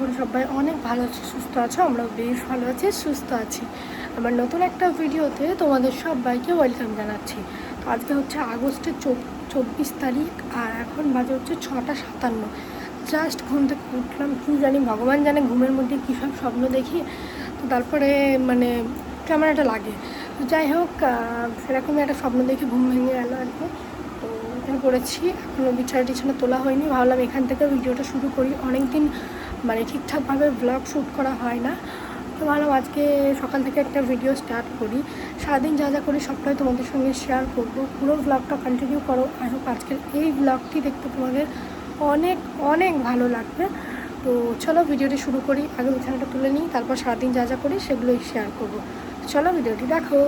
করি সবাই অনেক ভালো আছে, সুস্থ আছো আমরা বেশ ভালো আছি, সুস্থ আছি। আমার নতুন একটা ভিডিওতে তোমাদের সবাইকে ওয়েলকাম জানাচ্ছি। তো আজকে হচ্ছে আগস্টের চব্বিশ তারিখ আর এখন বাজে হচ্ছে ছটা সাতান্ন। জাস্ট ঘুম থেকে উঠলাম, কী জানি ভগবান জানে ঘুমের মধ্যে কী সব স্বপ্ন দেখি। তো তারপরে মানে কেমন একটা লাগে। যাই হোক সেরকমই একটা স্বপ্ন দেখে ঘুম ভেঙে গেল আর কি। এখানে করেছি এখনও বিছানা টিছানা তোলা হয়নি। ভাবলাম এখান থেকে ভিডিওটা শুরু করি। অনেক দিন মানে ঠিকঠাকভাবে ব্লগ শ্যুট করা হয় না। তো ভাবলাম আজকে সকাল থেকে একটা ভিডিও স্টার্ট করি। সারাদিন যা যা করি সবটাই তোমাদের সঙ্গে শেয়ার করব। পুরো ব্লগটা কন্টিনিউ করো। আই হোপ আজকের এই ব্লগটি দেখতে তোমাদের অনেক অনেক ভালো লাগবে। তো চলো ভিডিওটি শুরু করি। আগে বিছানাটা তুলে নিই। তারপর সারাদিন যা যা করি সেগুলোই শেয়ার করব। চলো ভিডিওটি দেখো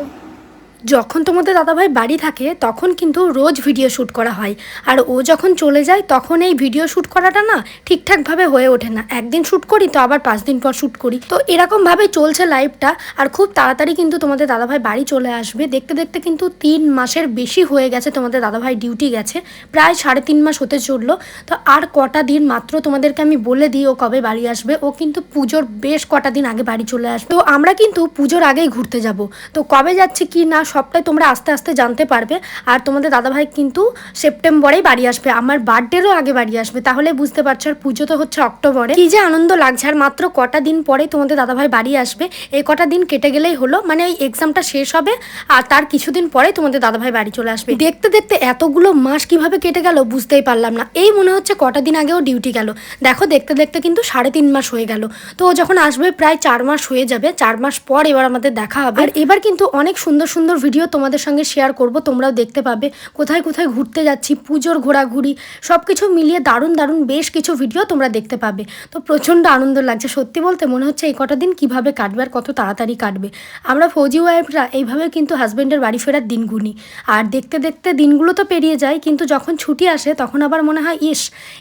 যখন তোমাদের দাদাভাই বাড়ি থাকে, তখন কিন্তু রোজ ভিডিও শ্যুট করা হয়। আর ও যখন চলে যায়, তখন এই ভিডিও শ্যুট করাটা না ঠিকঠাকভাবে হয়ে ওঠে না। একদিন শ্যুট করি, তো আবার পাঁচ দিন পর শ্যুট করি। তো এরকমভাবে চলছে লাইফটা আর খুব তাড়াতাড়ি কিন্তু তোমাদের দাদাভাই বাড়ি চলে আসবে। দেখতে দেখতে কিন্তু তিন মাসের বেশি হয়ে গেছে তোমাদের দাদাভাই ডিউটি গেছে। প্রায় সাড়ে তিন মাস হতে চলল। তো আর কটা দিন মাত্র তোমাদেরকে আমি বলে দিই, ও কবে বাড়ি আসবে। ও কিন্তু পুজোর বেশ কটা দিন আগে বাড়ি চলে আসবে। তো আমরা কিন্তু পুজোর আগেই ঘুরতে যাব। তো কবে যাচ্ছি, কি না সবটাই তোমরা আস্তে আস্তে জানতে পারবে। আর তোমাদের দাদাভাই কিন্তু সেপ্টেম্বরেই বাড়ি আসবে। আমার বার্থডেরও আগে বাড়ি আসবে। তাহলে বুঝতে পারছ, আর পুজো তো হচ্ছে অক্টোবরে। কি যে আনন্দ লাগছে। আর মাত্র কটা দিন পরেই তোমাদের দাদাভাই বাড়ি আসবে। এই কটা দিন কেটে গেলেই হলো। মানে এই এক্সামটা শেষ হবে, আর তার কিছুদিন পরেই তোমাদের দাদাভাই বাড়ি চলে আসবে। দেখতে দেখতে এতগুলো মাস কীভাবে কেটে গেল বুঝতেই পারলাম না। এই মনে হচ্ছে কটা দিন আগেও ডিউটি গেল। দেখো, দেখতে দেখতে কিন্তু সাড়ে তিন মাস হয়ে গেল। তো ও যখন আসবে, প্রায় চার মাস হয়ে যাবে। চার মাস পর এবার আমাদের দেখা হবে। আর এবার কিন্তু অনেক সুন্দর সুন্দর ভিডিও তোমাদের সঙ্গে শেয়ার করব, তোমরাও দেখতে পাবে। কোথায় কোথায় ঘুরতে যাচ্ছি, পুজোর ঘোরাঘুরি সব কিছু মিলিয়ে দারুণ দারুণ বেশ কিছু ভিডিও তোমরা দেখতে পাবে। তো প্রচণ্ড আনন্দ লাগছে। সত্যি বলতে মনে হচ্ছে এই কটা দিন কীভাবে কাটবে আর কত তাড়াতাড়ি কাটবে। আমরা ফৌজি ওয়াইফরা এইভাবে কিন্তু হাজব্যান্ডের বাড়ি ফেরার দিন গুনি। আর দেখতে দেখতে দিনগুলো তো পেরিয়ে যায়, কিন্তু যখন ছুটি আসে, তখন আবার মনে হয়, ইস,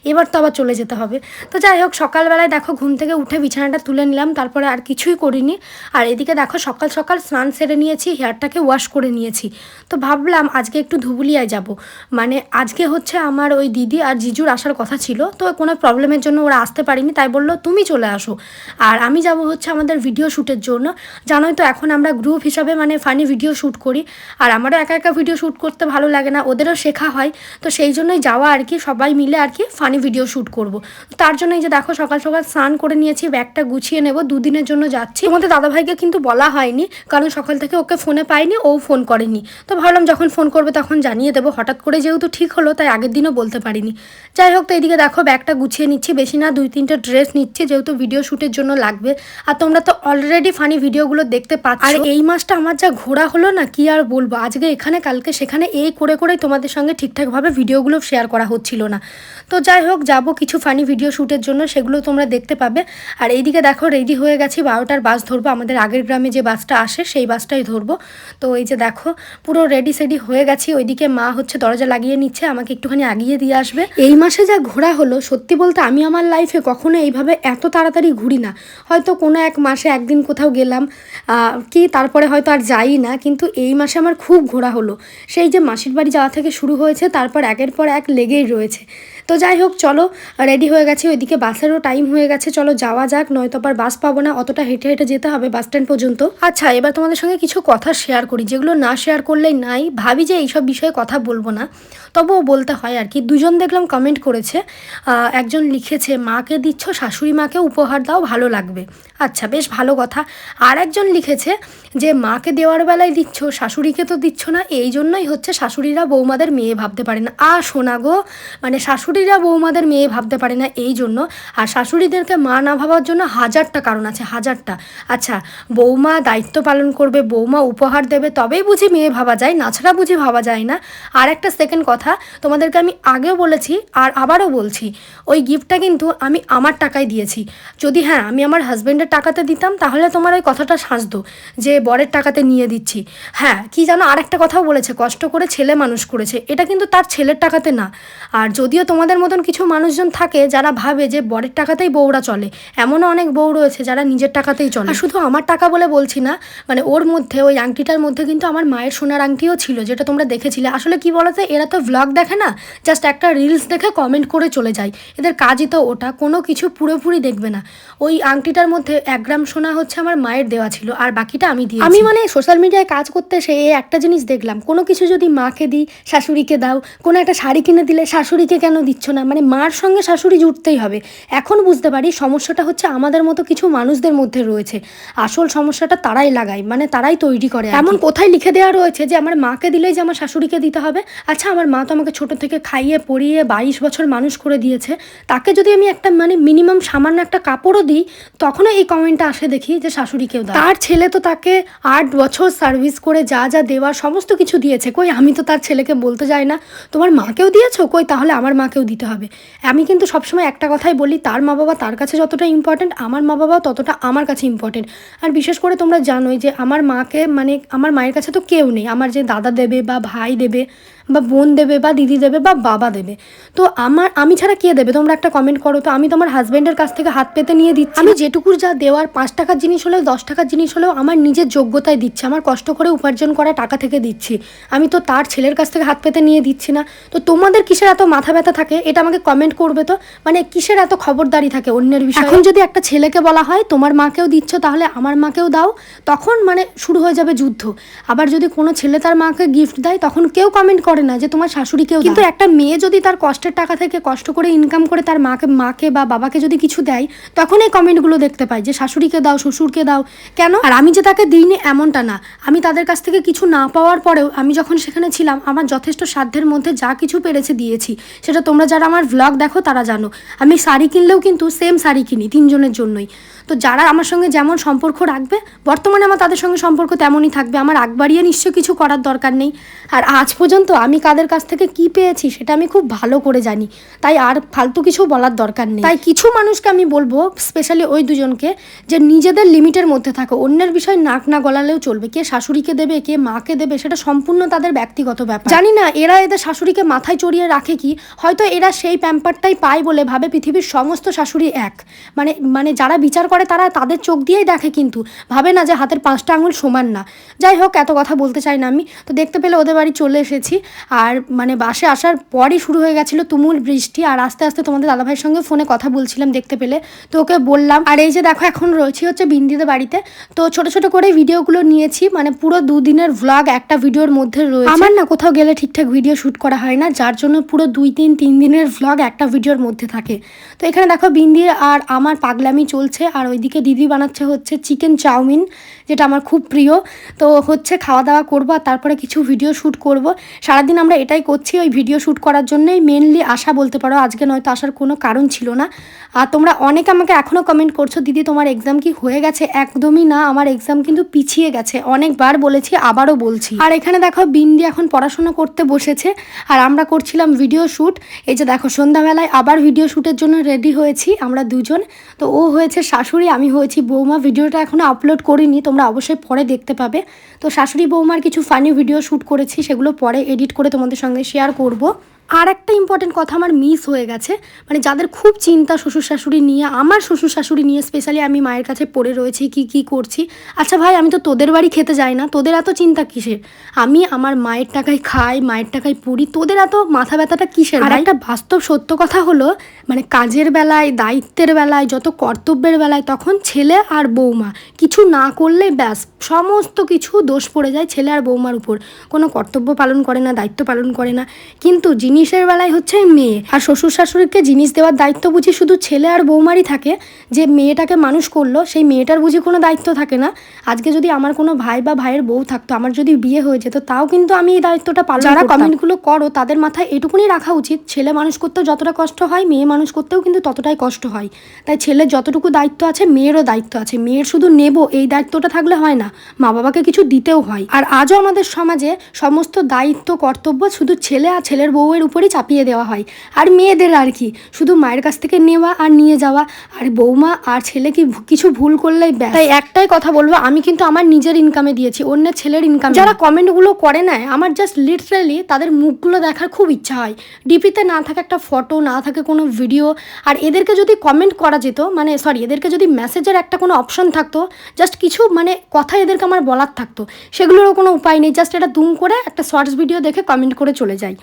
এবার তো আবার চলে যেতে হবে। তো যাই হোক, সকালবেলায় দেখো, ঘুম থেকে উঠে বিছানাটা তুলে নিলাম, তারপরে আর কিছুই করিনি। আর এদিকে দেখো, সকাল সকাল স্নান সেরে নিয়েছি হেয়ারটাকে ওয়াশ করে নিয়েছি। তো ভাবলাম আজকে একটু ধুবুলিয়ায় যাব। মানে আজকে হচ্ছে আমার ওই দিদি আর জিজুর আসার কথা ছিল। তো কোনো প্রবলেমের জন্য ওরা আসতে পারিনি। তাই বলল, তুমি চলে আসো। আর আমি যাব হচ্ছে আমাদের ভিডিও শ্যুটের জন্য। জানোই তো এখন আমরা গ্রুপ হিসাবে মানে ফানি ভিডিও শ্যুট করি। আর আমারও একা একা ভিডিও শ্যুট করতে ভালো লাগে না। ওদেরও শেখা হয়। তো সেই জন্যই যাওয়া আর কি, সবাই মিলে আর কি ফানি ভিডিও শ্যুট করব। তার জন্য এই যে দেখো সকাল সকাল স্নান করে নিয়েছি, ব্যাগটা গুছিয়ে নেব। দুদিনের জন্য যাচ্ছি। তোমাদের দাদাভাইকে কিন্তু বলা হয়নি। কারণ সকাল থেকে ওকে ফোনে পাইনি। ও ফোন করেনি। তো ভাবলাম যখন ফোন করবে তখন জানিয়ে দেবো। হঠাৎ করে যেহেতু ঠিক হলো, তাই আগের দিনও বলতে পারিনি। যাই হোক, তো এইদিকে দেখো, ব্যাগটা গুছিয়ে নিচ্ছি। বেশি না, দুই তিনটা ড্রেস নিচ্ছি, যেহেতু ভিডিও শ্যুটের জন্য লাগবে। আর তোমরা তো অলরেডি ফানি ভিডিওগুলো দেখতে পাচ্ছ। আর এই মাসটা আমার যা ঘোরা হলো না, কি আর বলব? আজকে এখানে, কালকে সেখানে, এই করে করেই তোমাদের সঙ্গে ঠিকঠাকভাবে ভিডিওগুলো শেয়ার করা হচ্ছিল না। তো যাই হোক, যাব কিছু ফানি ভিডিও শ্যুটের জন্য, সেগুলো তোমরা দেখতে পাবে। আর এইদিকে দেখো রেডি হয়ে গেছি, বারোটার বাস ধরবো। আমাদের আগের গ্রামে যে বাসটা আসে, সেই বাসটাই ধরবো। তো এই যে দেখো, পুরো রেডি সেডি হয়ে গেছি। ওইদিকে মা হচ্ছে দরজা লাগিয়ে নিচ্ছে, আমাকে একটুখানি আগিয়ে দিয়ে আসবে। এই মাসে যা ঘোরা হলো, সত্যি বলতে আমি আমার লাইফে কখনো এইভাবে এত তাড়াতাড়ি ঘুরি না। হয়তো কোনো এক মাসে একদিন কোথাও গেলাম কি তারপরে হয়তো আর যাই না, কিন্তু এই মাসে আমার খুব ঘোরা হলো। সেই যে মাসির বাড়ি যাওয়া থেকে শুরু হয়েছে, তারপর একের পর এক লেগেই রয়েছে। তো যাই হোক, চলো রেডি হয়ে গেছি, ওইদিকে বাসেরও টাইম হয়ে গেছে, চলো যাওয়া যাক, নয়তো আবার বাস পাবো না, অতটা হেঁটে হেঁটে যেতে হবে বাস স্ট্যান্ড পর্যন্ত। আচ্ছা এবার তোমাদের সঙ্গে কিছু কথা শেয়ার করি, যেগুলো না শেয়ার করলে নাই, ভাবি যে এইসব বিষয়ে কথা বলব না, তবুও বলতে হয় আর কি। দুজন দেখলাম কমেন্ট করেছে একজন লিখেছে, মাকে দিচ্ছ, শাশুড়ি মাকে উপহার দাও, ভালো লাগবে। আচ্ছা বেশ ভালো কথা। আর একজন লিখেছে যে, মাকে দেওয়ার বেলায় দিচ্ছ, শাশুড়িকে তো দিচ্ছ না, এই জন্যই হচ্ছে শাশুড়িরা বৌমাদের মেয়ে ভাবতে পারে না। আ, শোনা গো মানে শাশুড়িরা বৌমাদের মেয়ে ভাবতে পারে না এই জন্য। আর শাশুড়িদেরকে মা না ভাবার জন্য হাজারটা কারণ আছে, হাজারটা। আচ্ছা বৌমা দায়িত্ব পালন করবে, বৌমা উপহার দেবে, তবেই বুঝি মেয়ে ভাবা যায় নাছাড়া বুঝি ভাবা যায় না। আর একটা সেকেন্ড কথা, তোমাদেরকে আমি আগেও বলেছি, আর আবারও বলছি, ওই গিফটটা কিন্তু আমি আমার টাকায় দিয়েছি। যদি হ্যাঁ আমি আমার হাজব্যান্ডের টাকাতে দিতাম, তাহলে তোমার ওই কথাটা সাজতো যে বরের টাকাতে নিয়ে দিচ্ছি। হ্যাঁ কি জানো আর একটা কথাও বলেছে, কষ্ট করে ছেলে মানুষ করেছে, এটা কিন্তু তার ছেলের টাকাতে না। আর যদিও তোমাদের তোমাদের মতন কিছু মানুষজন থাকে যারা ভাবে যে বরের টাকাতেই বউরা চলে। এমনও অনেক বউ রয়েছে যারা নিজের টাকাতেই চলে। আর শুধু আমার টাকা বলে বলছি না মানে ওর মধ্যে, ওই আংটিটার মধ্যে কিন্তু আমার মায়ের সোনার আংটিও ছিল, যেটা তোমরা দেখেছিলে। আসলে কি বলতো, এরা তো ভ্লগ দেখে না জাস্ট একটা রিলস দেখে কমেন্ট করে চলে যায়। এদের কাজই তো ওটা, কোনো কিছু পুরোপুরি দেখবে না। ওই আংটিটার মধ্যে এক গ্রাম সোনা হচ্ছে আমার মায়ের দেওয়া ছিল, আর বাকিটা আমি দিই আমি মানে সোশ্যাল মিডিয়ায় কাজ করতে এসে এই একটা জিনিস দেখলাম, কোনো কিছু যদি মাকে দিই, শাশুড়িকে দাও, কোনো একটা শাড়ি কিনে দিলে শাশুড়িকে কেন দিচ্ছ না। মানে মার সঙ্গে শাশুড়ি জুটতেই হবে। এখন বুঝতে পারি সমস্যাটা হচ্ছে আমাদের মতো কিছু মানুষদের মধ্যে রয়েছে। আসল সমস্যাটা তারাই লাগায় মানে তারাই তৈরি করে এমন কোথায় লিখে দেওয়া রয়েছে যে আমার মাকে দিলেই যে আমার শাশুড়িকে দিতে হবে? আচ্ছা আমার মা তো আমাকে ছোট থেকে খাইয়ে পরিয়ে বাইশ বছর মানুষ করে দিয়েছে। তাকে যদি আমি একটা মানে মিনিমাম সামান্য একটা কাপড়ও দিই তখনও এই কমেন্টটা আসে দেখি যে শাশুড়িকেও দাও তার ছেলে তো তাকে আট বছর সার্ভিস করে যা যা দেওয়ার সমস্ত কিছু দিয়েছে। কই আমি তো তার ছেলেকে বলতে যাই না। তোমার মাকেও দিয়েছ? কই তাহলে আমার মাকেও দিতে হবে। আমি কিন্তু সবসময় একটা কথাই বলি, তার মা বাবা তার কাছে যতটা ইম্পর্টেন্ট আমার মা বাবাও ততটা আমার কাছে ইম্পর্টেন্ট আর বিশেষ করে তোমরা জানোই যে আমার মাকে মানে আমার মায়ের কাছে তো কেউ নেই। আমার যে দাদা দেবে বা ভাই দেবে বা বোন দেবে বা দিদি দেবে বা বাবা দেবে। তো আমার, আমি ছাড়া কে দেবে? তোমরা একটা কমেন্ট করো। তো আমি তোমার হাজব্যান্ডের কাছ থেকে হাত পেতে নিয়ে দিচ্ছি। আমি যেটুকুর যা দেওয়ার, পাঁচ টাকার জিনিস হলেও, দশ টাকার জিনিস হলেও আমার নিজের যোগ্যতায় দিচ্ছি। আমার কষ্ট করে উপার্জন করা টাকা থেকে দিচ্ছি। আমি তো তার ছেলের কাছ থেকে হাত পেতে নিয়ে দিচ্ছি না। তো তোমাদের কিসের এত মাথা ব্যথা থাকে? এটা আমাকে কমেন্ট করবে তো। মানে কিসের এত খবরদারি থাকে অন্যের বিষয়ে? এখন যদি একটা ছেলেকে বলা হয় তোমার মাকেও দিচ্ছ তাহলে আমার মাকেও দাও তখন মানে শুরু হয়ে যাবে যুদ্ধ। আবার যদি কোনো ছেলে তার মাকে গিফট দেয় তখন কেউ কমেন্ট করে না যে তোমার শাশুড়িকেও কিন্তু একটা মেয়ে যদি তার কষ্টের টাকা থেকে কষ্ট করে ইনকাম করে তার মাকে মাকে বা বাবাকে যদি কিছু দেয় তখন এই কমেন্টগুলো দেখতে পাই যে শাশুড়িকে দাও শ্বশুরকে দাও। কেন? আর আমি যে তাকে দিইনি এমনটা না। আমি তাদের কাছ থেকে কিছু না পাওয়ার পরেও আমি যখন সেখানে ছিলাম আমার যথেষ্ট সাধ্যের মধ্যে যা কিছু পেরেছে দিয়েছি সেটা তোমরা যারা আমার ভ্লগ দেখো তারা জানো, আমি শাড়ি কিনলেও কিন্তু সেম শাড়ি কিনি তিনজনের জন্যই। তো যারা আমার সঙ্গে যেমন সম্পর্ক রাখবে, বর্তমানে আমার তাদের সঙ্গে সম্পর্ক তেমনই থাকবে। আমার আগ বাড়িয়ে নিশ্চয় কিছু করার দরকার নেই। আর আজ পর্যন্ত আমি কাদের কাছ থেকে কি পেয়েছি সেটা আমি খুব ভালো করে জানি। তাই আর ফালতু কিছু বলার দরকার নেই। তাই কিছু মানুষকে আমি বলব স্পেশালি ওই দুজনকে, যে নিজেদের লিমিটের মধ্যে থাকো। অন্যের বিষয় নাক না গলালেও চলবে। কে শাশুড়িকে দেবে, কে মাকে দেবে, সেটা সম্পূর্ণ তাদের ব্যক্তিগত ব্যাপার। জানি না, এরা এদের শাশুড়িকে মাথায় চড়িয়ে রাখে কি? হয়তো এরা সেই প্যাম্পারটাই পায় বলে ভাবে পৃথিবীর সমস্ত শাশুড়ি এক। মানে মানে যারা বিচার করে তারা তাদের চোখ দিয়েই দেখে কিন্তু। ভাবে না যে হাতের পাঁচটা আঙুল সমান না। যাই হোক, এত কথা বলতে চাই না আমি। তো দেখতে পেলে ওদের বাড়ি চলে এসেছি। আর মানে বাসে আসার পরই শুরু হয়ে গেছিল তুমুল বৃষ্টি। আর আস্তে আস্তে তোমাদের দাদাভাইয়ের সঙ্গে ফোনে কথা বলছিলাম দেখতে পেলে। তো ওকে বললাম, আর এই যে দেখো, এখন রয়েছি হচ্ছে বিন্দিদের বাড়িতে। তো ছোট ছোট করে ভিডিওগুলো নিয়েছি। মানে পুরো দুদিনের ভ্লগ একটা ভিডিওর মধ্যে রয়েছে। আমার না কোথাও গেলে ঠিকঠাক ভিডিও শ্যুট করা হয় না। যার জন্য পুরো দুই, তিন তিন দিনের ভ্লগ একটা ভিডিওর মধ্যে থাকে। তো এখানে দেখো বিন্দির আর আমার পাগলামি চলছে, আর ওইদিকে দিদি বানাচ্ছে হচ্ছে চিকেন চাউমিন, যেটা আমার খুব প্রিয়। তো হচ্ছে খাওয়া দাওয়া করব আর তারপরে কিছু ভিডিও শ্যুট করব। সারাদিন আমরা এটাই করছি ওই ভিডিও শ্যুট করার জন্যই। মেনলি আসা বলতে পারো, আজকে নয়তো আসার কোনো কারণ ছিল না। আর তোমরা অনেকে আমাকে এখনও কমেন্ট করছ, দিদি, তোমার এক্সাম কি হয়ে গেছে? একদমই না, আমার এক্সাম কিন্তু পিছিয়ে গেছে। অনেকবার বলেছি, আবারও বলছি। আর এখানে দেখো বিন্দি এখন পড়াশোনা করতে বসেছে, আর আমরা করছিলাম ভিডিও শ্যুট এই যে দেখো, সন্ধ্যাবেলায় আবার ভিডিও শ্যুটের জন্য রেডি হয়েছি আমরা দুজন। তো ও হয়েছে শাশুড়ি, আমি হয়েছি বৌমা। ভিডিওটা এখনও আপলোড করিনি, তোমরা অবশ্যই পরে দেখতে পাবে। তো শাশুড়ি বৌমার কিছু ফানি ভিডিও শ্যুট করেছি, সেগুলো পরে এডিট করে তোমাদের সঙ্গে শেয়ার করব। আর একটা ইম্পর্টেন্ট কথা আমার মিস হয়ে গেছে মানে যাদের খুব চিন্তা শ্বশুর শাশুড়ি নিয়ে আমার শ্বশুর শাশুড়ি নিয়ে স্পেশালি আমি মায়ের কাছে পড়ে রয়েছি কি কি করছি। আচ্ছা ভাই আমি তো তোদের বাড়ি খেতে যাই না তোদের এত চিন্তা কিসের? আমি আমার মায়ের টাকায় খাই মায়ের টাকায় পড়ি তোদের এত মাথা ব্যথাটা কিসের আর একটা বাস্তব সত্য কথা হলো মানে কাজের বেলায় দায়িত্বের বেলায় যত কর্তব্যের বেলায় তখন ছেলে আর বৌমা কিছু না করলে ব্যাস সমস্ত কিছু দোষ পড়ে যায় ছেলে আর বৌমার উপর। কোনো কর্তব্য পালন করে না দায়িত্ব পালন করে না। কিন্তু জিনিসের বেলায় হচ্ছে মেয়ে। আর শ্বশুর শাশুড়িকে জিনিস দেওয়ার দায়িত্ব বুঝি শুধু ছেলে আর বৌমারই থাকে। যে মেয়েটাকে মানুষ করল সেই মেয়েটার বুঝি কোনো দায়িত্ব থাকে না। আজকে যদি আমার কোনো ভাই বা ভাইয়ের বউ থাকতো আমার যদি বিয়ে হয়ে যেত তাও কিন্তু আমি এই দায়িত্বটা পালন যারা কমেন্টগুলো করো তাদের মাথায় এটুকুনি রাখা উচিত ছেলে মানুষ করতেও যতটা কষ্ট হয় মেয়ে মানুষ করতেও কিন্তু ততটাই কষ্ট হয়। তাই ছেলের যতটুকু দায়িত্ব আছে মেয়েরও দায়িত্ব আছে। মেয়ের শুধু নেব এই দায়িত্বটা থাকলে হয় না। মা বাবাকে কিছু দিতেও হয়। আর আজও আমাদের সমাজে সমস্ত দায়িত্ব কর্তব্য শুধু ছেলে আর ছেলের বউয়ের উপরেই চাপিয়ে দেওয়া হয়। আর মেয়েদের আর কি? শুধু মায়ের কাছ থেকে নেওয়া আর নিয়ে যাওয়া। আর বৌমা আর ছেলে কি কিছু ভুল করলেই ব্যাস। তাই একটাই কথা বলব আমি কিন্তু আমার নিজের ইনকামে দিয়েছি অন্যের ছেলের ইনকাম যারা কমেন্টগুলো করে নেয় আমার জাস্ট লিটারালি তাদের মুখগুলো দেখার খুব ইচ্ছা হয়। ডিপিতে না থাকে একটা ফটো না থাকে কোনো ভিডিও আর এদেরকে যদি কমেন্ট করা যেত মানে সরি এদেরকে যদি মেসেজের একটা কোনো অপশন থাকতো জাস্ট কিছু মানে কথা এদেরকে আমার বলার থাকতো। সেগুলোরও কোনো উপায় নেই জাস্ট এটা দুম করে একটা শর্টস ভিডিও দেখে কমেন্ট করে চলে যায়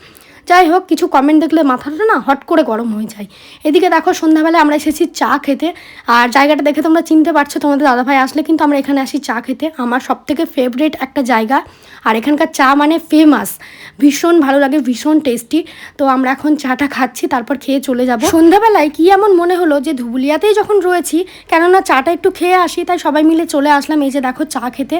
যাই হোক, কিছু কমেন্ট দেখলে মাথাটা না হট করে গরম হয়ে যায়। এদিকে দেখো, সন্ধ্যাবেলায় আমরা এসেছি চা খেতে। আর জায়গাটা দেখে তোমরা চিনতে পারছ, তোমাদের দাদাভাই আসলে কিন্তু আমরা এখানে আসি চা খেতে। আমার সব থেকে ফেভারিট একটা জায়গা। আর এখানকার চা মানে ফেমাস ভীষণ ভালো লাগে, ভীষণ টেস্টি তো আমরা এখন চাটা খাচ্ছি, তারপর খেয়ে চলে যাব। সন্ধ্যাবেলায় কি এমন মনে হলো যে ধুবুলিয়াতেই যখন রয়েছি, কেননা চাটা একটু খেয়ে আসি, তাই সবাই মিলে চলে আসলাম এই যে দেখো চা খেতে।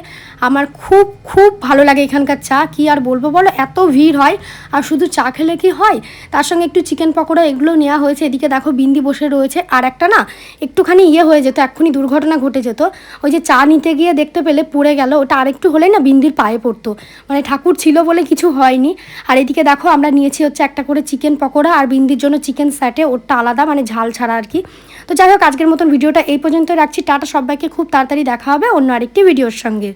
আমার খুব খুব ভালো লাগে এখানকার চা। কি আর বলব বলো, এত ভিড় হয়, আর শুধু চা খেলে কি হয়? তার সঙ্গে একটু চিকেন পকোড়া এগুলো নেওয়া হয়েছে। এদিকে দেখো বিন্দি বসে রয়েছে। আর একটা না, একটুখানি ইয়ে হয়ে যেত, এক্ষুনি দুর্ঘটনা ঘটে যেত। ওই যে চা নিতে গিয়ে দেখতে পেলে পড়ে গেল। ওটা আরেকটু হলেই না বিন্দির পায়ে পড়তো। মানে ঠাকুর ছিল বলে কিছু হয়নি। আর এদিকে দেখো আমরা নিয়েছি হচ্ছে একটা করে চিকেন পকোড়া আর বিন্দির জন্য চিকেন স্যাটে ওরটা আলাদা মানে ঝাল ছাড়া আর কি। তো যাই হোক, আজকের মতন ভিডিওটা এই পর্যন্ত রাখছি। টাটা সবাইকে, খুব তাড়াতাড়ি দেখা হবে অন্য আরেকটি ভিডিওর সঙ্গে।